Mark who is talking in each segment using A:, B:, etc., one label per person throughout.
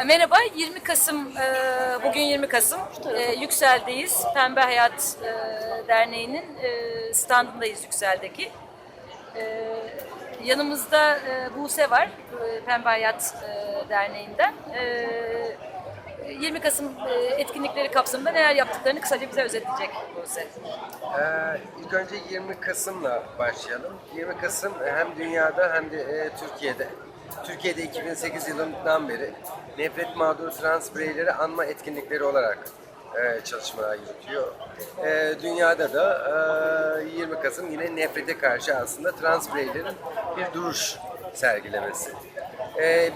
A: E, Merhaba, 20 Kasım, e, bugün 20 Kasım. E, Yüksel'deyiz. Pembe Hayat e, Derneği'nin e, standındayız Yüksel'deki. Yanımızda Buse var, Pembe Hayat Derneği'nden. E, 20 Kasım etkinlikleri kapsamında neler yaptıklarını kısaca bize özetleyecek Buse.
B: Ee, ilk önce 20 Kasım'la başlayalım. 20 Kasım hem dünyada hem de Türkiye'de. Türkiye'de 2008 yılından beri nefret mağdur trans bireyleri anma etkinlikleri olarak e, çalışmalar yürütüyor. E, dünyada da e, 20 Kasım yine nefrete karşı aslında trans bireylerin bir duruş sergilemesi. E, e,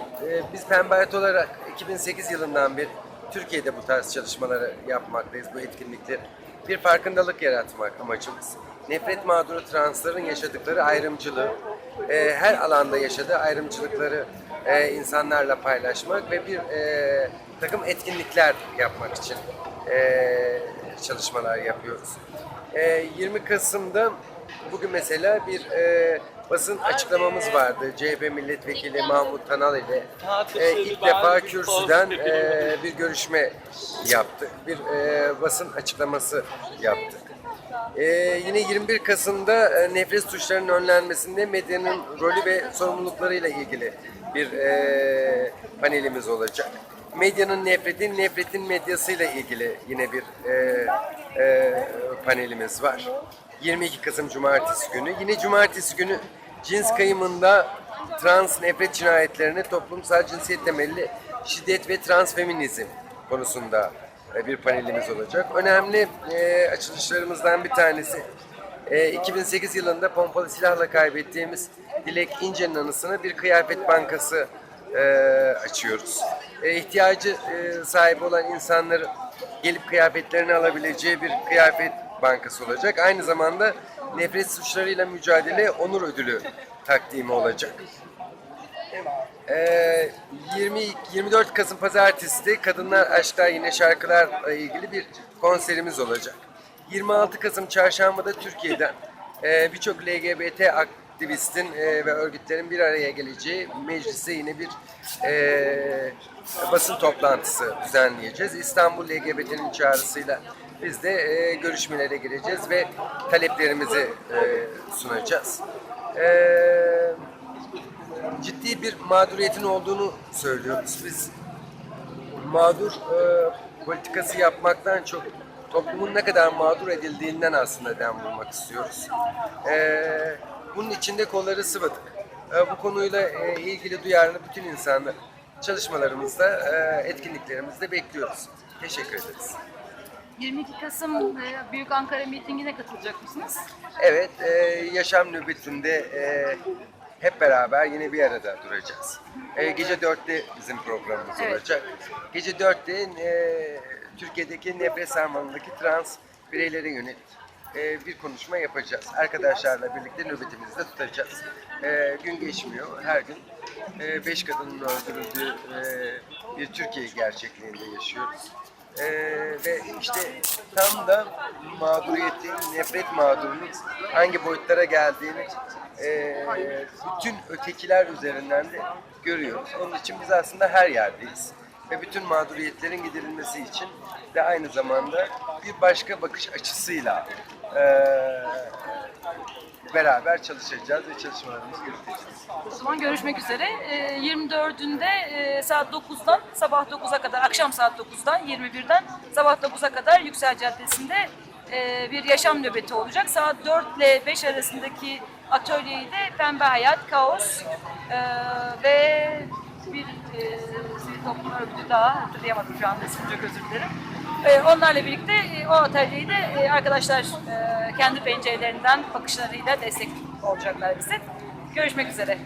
B: biz Pembe Hayat olarak 2008 yılından beri Türkiye'de bu tarz çalışmaları yapmaktayız, bu etkinlikleri. Bir farkındalık yaratmak amacımız. Nefret mağduru transların yaşadıkları ayrımcılığı, e, her alanda yaşadığı ayrımcılıkları e, insanlarla paylaşmak ve bir e, takım etkinlikler yapmak için e, çalışmalar yapıyoruz. E, 20 Kasım'da bugün mesela bir e, basın açıklamamız vardı. CHP milletvekili Mahmut Tanal ile e, ilk defa kürsüden e, bir görüşme yaptık. Bir e, basın açıklaması yaptık. E, yine 21 Kasım'da e, nefret suçlarının önlenmesinde medyanın rolü ve sorumluluklarıyla ilgili bir e, panelimiz olacak. Medyanın nefretin, nefretin medyasıyla ilgili yine bir e, e, panelimiz var. 22 Kasım Cumartesi günü. Yine Cumartesi günü cins kayımında trans nefret cinayetlerini toplumsal cinsiyet temelli şiddet ve transfeminizm konusunda bir panelimiz olacak. Önemli e, açılışlarımızdan bir tanesi e, 2008 yılında pompalı silahla kaybettiğimiz Dilek İnce'nin anısına bir kıyafet bankası e, açıyoruz. E, ihtiyacı e, sahibi olan insanların gelip kıyafetlerini alabileceği bir kıyafet bankası olacak. Aynı zamanda nefret suçlarıyla mücadele onur ödülü takdimi olacak. Ee, 20 24 Kasım Pazartesi Kadınlar Aşklar Yine Şarkılarla ilgili bir konserimiz olacak. 26 Kasım Çarşamba'da Türkiye'den e, birçok LGBT aktivistin e, ve örgütlerin bir araya geleceği meclise yine bir e, basın toplantısı düzenleyeceğiz. İstanbul LGBT'nin çağrısıyla biz de e, görüşmelere gireceğiz ve taleplerimizi e, sunacağız. Eee ciddi bir mağduriyetin olduğunu söylüyoruz. Biz mağdur e, politikası yapmaktan çok toplumun ne kadar mağdur edildiğinden aslında dem vurmak istiyoruz. E, bunun içinde kolları sıvadık. E, bu konuyla e, ilgili duyarlı bütün insanlar çalışmalarımızda, e, etkinliklerimizde bekliyoruz. Teşekkür ederiz.
A: 22 Kasım e, Büyük Ankara mitingine katılacak mısınız?
B: Evet, e, yaşam nöbetinde e, hep beraber yine bir arada duracağız. E, gece 4'te bizim programımız
A: Evet.
B: olacak. Gece 4'te e, Türkiye'deki nefret sarmalındaki trans bireylere yönelik e, bir konuşma yapacağız. Arkadaşlarla birlikte nöbetimizi de tutacağız. E, gün geçmiyor, her gün 5 kadının öldürüldüğü e, bir Türkiye gerçekliğinde yaşıyoruz. Ee, ve işte tam da mağduriyetin, nefret mağdurunun hangi boyutlara geldiğini e, bütün ötekiler üzerinden de görüyoruz. Onun için biz aslında her yerdeyiz. Ve bütün mağduriyetlerin giderilmesi için de aynı zamanda bir başka bakış açısıyla e, beraber çalışacağız ve çalışmalarımızı yürüteceğiz.
A: O zaman görüşmek üzere. Ee, 24'ünde e, saat 9'dan sabah 9'a kadar, akşam saat 9'dan 21'den sabah 9'a kadar Yüksel Caddesi'nde e, bir yaşam nöbeti olacak. Saat 4 ile 5 arasındaki atölyeyi de Pembe Hayat, Kaos e, ve bir e, sivil toplum örgütü daha hatırlayamadım şu anda ismini çok özür dilerim. Onlarla birlikte o atölyeyi de arkadaşlar kendi pencerelerinden bakışlarıyla destek olacaklar bize. Görüşmek üzere.